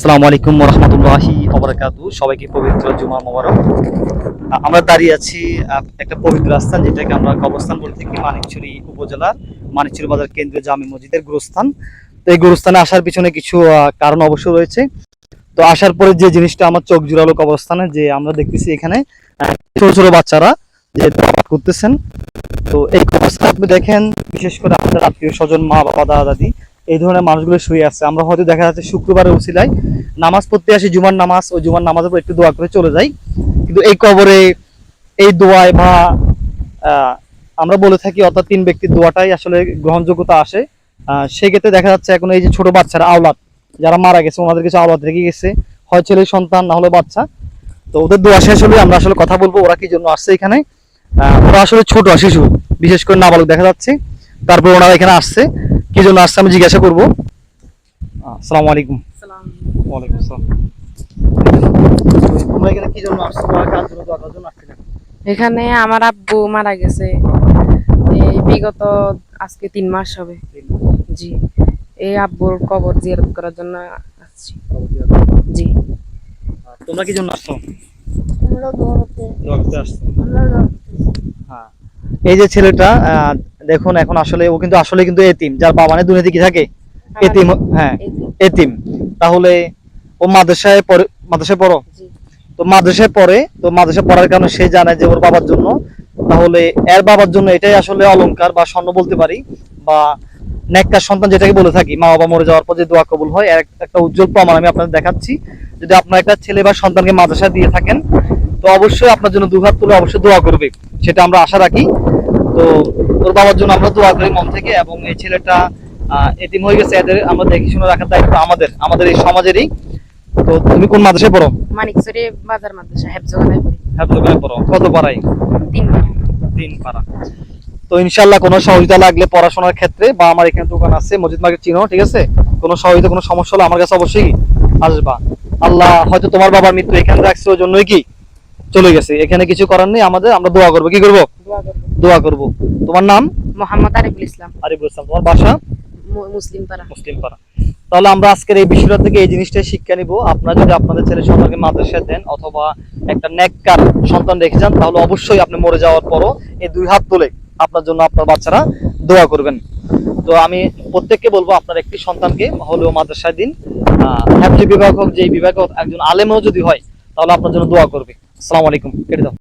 আসসালামু আলাইকুম রহমতুল্লাহি অবরাকাতু সবাইকে পবিত্র জুমা মোবারক। আমরা দাঁড়িয়ে আছি একটা পবিত্র স্থান যেটাকে আমরা কবরস্থান বলে থাকি মানিকছড়ি উপজেলার মানিকছড়ি বাজার কেন্দ্রীয় জামি মসজিদের গুরুস্থান। তো এই গুরুস্থানে আসার পিছনে কিছু কারণ অবশ্য রয়েছে। তো আসার পরে যে জিনিসটা আমার চোখ জুড়ালো কবরস্থানে, যে আমরা দেখতেছি এখানে ছোট ছোট বাচ্চারা যে করতেছেন। তো এই কবরস্থান আপনি দেখেন, বিশেষ করে আমাদের আত্মীয় স্বজন মা বাবা দাদা দাদি এই ধরনের মানুষগুলো শুয়ে আছে। আমরা হয়তো দেখা যাচ্ছে শুক্রবারের উসিলায় নামাজ পড়তে আসি, জুমার নামাজ ওই জুমার নামাজের একটু দোয়া করে চলে যাই। কিন্তু এই কবরে এই দোয়ায় বা আমরা বলে থাকি অর্থাৎ তিন ব্যক্তির দোয়াটাই আসলে গ্রহণযোগ্যতা আসে। সেক্ষেত্রে দেখা যাচ্ছে এখন এই যে ছোট বাচ্চারা, আওলাদ, যারা মারা গেছে, ওনাদের কিছু আওলাদ রেখে গেছে। হয় ছেলে, সন্তান, না হলে বাচ্চা। তো ওদের দোয়া শেষ হলে আমরা আসলে কথা বলব, ওরা কি জন্য আসছে এখানে। ওরা আসলে ছোট, শিশু, বিশেষ করে নাবালক দেখা যাচ্ছে। তারপর ওনারা এখানে আসছে। কি জন্য আসছে আমি জিজ্ঞাসা করব? আসসালামু আলাইকুম। ওয়ালাইকুম আসসালাম। তোমরা এখানে কি জন্য আসছো? বা কার জন্য দোয়া করার জন্য। আসছিলে এখানে আমার আব্বু মারা গেছে। এই বিগত আজকে তিন মাস হবে। জি। এই আব্বুর কবর জিয়ারত করার জন্য আসছি। জি। তোমরা কি জন্য আসছো? দোয়া করতে আসছো। হ্যাঁ। এই যে ছেলেটা আহ, দেখুন এখন আসলে ও কিন্তু আসলে কিন্তু এতিম। যার বাবা নেই দুনিয়াতে কি থাকে? এতিম হ্যাঁ এতিম। তাহলে ও মাদ্রাসায় পড়ে মাদ্রাসায় পড়ো? জি। তো মাদ্রাসায় পড়ে তো মাদ্রাসায় পড়ার কারণে সে জানে যে ওর বাবার জন্য। তাহলে এর বাবার জন্য এটাই আসলে অলংকার বা স্বর্ণ বলতে পারি বা নেককার সন্তান যেটাকে বলে থাকি মা বাবা মরে যাওয়ার পর যে দোয়া কবুল হয় এর এক- একটা উজ্জ্বল প্রমাণ আমি আপনাদের দেখাচ্ছি। যদি আপনার একটা ছেলে বা সন্তানকে মাদ্রাসায় দিয়ে থাকেন তো অবশ্যই আপনার জন্য দুহাত তুলে অবশ্যই দোয়া করবে। সেটা আমরা আশা রাখি। তো ওর বাবার জন্য আমরা দোয়া করি মন থেকে এবং এই ছেলেটা এতিম হয়ে গেছে এদের আমরা দেখে শুনে রাখার দায়িত্ব আমাদের আমাদের এই সমাজেরই। তো তুমি কোন মাদ্রাসায় পড়ো? মানিকচুরি বাজার মাদ্রাসা হেফজগানায় পড়ি। হ্যাঁ পড়ো। কত পাড়াই তিন বার তিন পাড়া। তো ইনশাল্লাহ কোনো সহযোগিতা লাগলে পড়াশোনার ক্ষেত্রে বা আমার এখানে দোকান আছে মসজিদ মার্কেট চিনো ঠিক আছে? কোনো সহযোগিতা কোনো সমস্যা হলে আমার কাছে অবশ্যই আসবা। আল্লাহ হয়তো তোমার বাবার মৃত্যু এখানে রাখছে ওই জন্যই কি? চলে গেছে। এখানে কিছু করার নেই আমাদের আমরা দোয়া করব। কি করব? দোয়া করব। তোমার নাম? মোহাম্মদ আরিফুল ইসলাম। আরিফুল ইসলাম তোমার বাসা? মু- মুসলিম পাড়া মুসলিম পাড়া তাহলে আমরা আজকের এই বিষয়টা থেকে এই জিনিসটাই শিক্ষা নিব। আপনারা যদি আপনাদের ছেলে সন্তানকে মাদ্রাসায় দেন অথবা একটা নেককার সন্তান রেখে যান তাহলে অবশ্যই আপনি মরে যাওয়ার পরও এই দুই হাত তুলে আপনার জন্য আপনার বাচ্চারা দোয়া করবেন। তো আমি প্রত্যেককে বলব আপনার একটি সন্তানকে হলেও মাদ্রাসায় দিন। হ্যাপলি বিভাগ হোক যেই বিভাগ হোক একজন আলেমও যদি হয় তাহলে আপনার জন্য দোয়া করবে। আসসালামু আলাইকুম কেটে দাও।